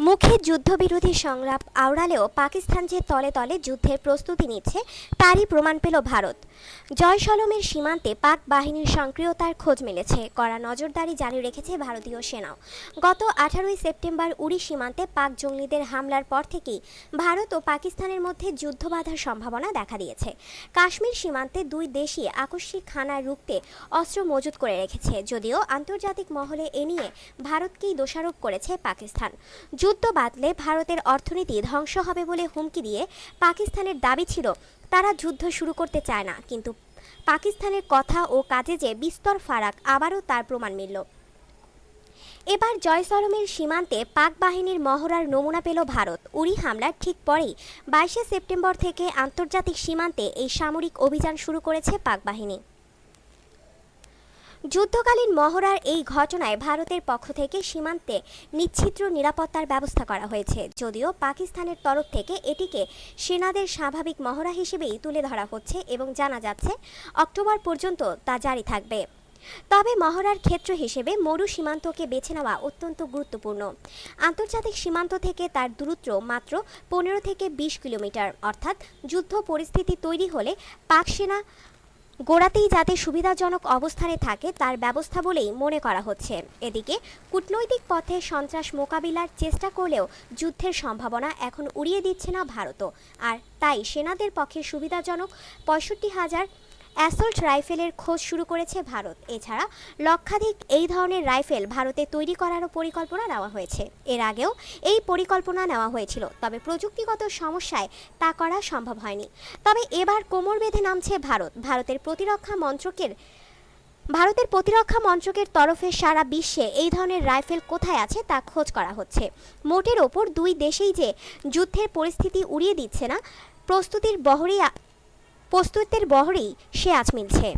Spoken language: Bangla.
মুখে যুদ্ধবিরোধী সংলাপ আওড়ালেও পাকিস্তান যে তলে তলে যুদ্ধের প্রস্তুতি নিচ্ছে, তারই প্রমাণ পেল ভারত। জয়সলমের সীমান্তে পাক বাহিনীর সক্রিয়তার খোঁজ মিলেছে। কড়া নজরদারি জারি রেখেছে ভারতীয় সেনাও। গত আঠারোই সেপ্টেম্বর উড়ি সীমান্তে পাক জঙ্গিদের হামলার পর থেকেই ভারত ও পাকিস্তানের মধ্যে যুদ্ধ বাঁধার সম্ভাবনা দেখা দিয়েছে। কাশ্মীর সীমান্তে দুই দেশই আকস্মিক হানা রুখতে অস্ত্র মজুত করে রেখেছে, যদিও আন্তর্জাতিক মহলে এ নিয়ে ভারতকেই দোষারোপ করেছে পাকিস্তান। যুদ্ধ বাতলে ভারতের অর্থনীতি ধ্বংস হবে বলে হুমকি দিয়ে পাকিস্তানের দাবি ছিল, তারা যুদ্ধ শুরু করতে চায় না। কিন্তু পাকিস্তানের কথা ও কাজে যে বিস্তর ফারাক, আবারও তার প্রমাণ মিলল। এবার জয়সলমের সীমান্তে পাক বাহিনীর মহড়ার নমুনা পেল ভারত। উড়ি হামলার ঠিক পরেই বাইশে সেপ্টেম্বর থেকে আন্তর্জাতিক সীমান্তে এই সামরিক অভিযান শুরু করেছে পাক বাহিনী। যুদ্ধকালীন মহড়ার এই ঘটনায় ভারতের পক্ষ থেকে সীমান্তে নিচ্ছিদ্র নিরাপত্তার ব্যবস্থা করা হয়েছে। যদিও পাকিস্তানের তরফ থেকে এটিকে সেনাদের স্বাভাবিক মহড়া হিসেবেই তুলে ধরা হচ্ছে এবং জানা যাচ্ছে অক্টোবর পর্যন্ত তা জারি থাকবে। তবে মহড়ার ক্ষেত্র হিসেবে মরু সীমান্তকে বেছে নেওয়া অত্যন্ত গুরুত্বপূর্ণ। আন্তর্জাতিক সীমান্ত থেকে তার দূরত্ব মাত্র পনেরো থেকে বিশ কিলোমিটার। অর্থাৎ যুদ্ধ পরিস্থিতি তৈরি হলে পাক সেনা গোড়াতেই যাতে সুবিধাজনক অবস্থানে থাকে, তার ব্যবস্থা বলেই মনে করা হচ্ছে। এদিকে, কূটনৈতিক পথে সন্ত্রাস মোকাবিলার চেষ্টা করলেও যুদ্ধের সম্ভাবনা এখন উড়িয়ে দিচ্ছে না ভারতও। আর তাই সেনাদের পক্ষে সুবিধাজনক পঁয়ষট্টি হাজার অ্যাসল্ট রাইফেলের খোঁজ শুরু করেছে ভারত। এছাড়া লক্ষাধিক এই ধরনের রাইফেল ভারতে তৈরি করারও পরিকল্পনা নেওয়া হয়েছে। এর আগেও এই পরিকল্পনা নেওয়া হয়েছিল, তবে প্রযুক্তিগত সমস্যায় তা করা সম্ভব হয়নি। তবে এবার কোমর বেঁধে নামছে ভারত। ভারতের প্রতিরক্ষা মন্ত্রকের, ভারতের প্রতিরক্ষা মন্ত্রকের তরফে সারা বিশ্বে এই ধরনের রাইফেল কোথায় আছে তা খোঁজ করা হচ্ছে। মোটের ওপর দুই দেশেই যে যুদ্ধের পরিস্থিতি উড়িয়ে দিচ্ছে না, প্রস্তুতির বহরেই প্রস্তুতের বহরেই সে আজ মিলছে।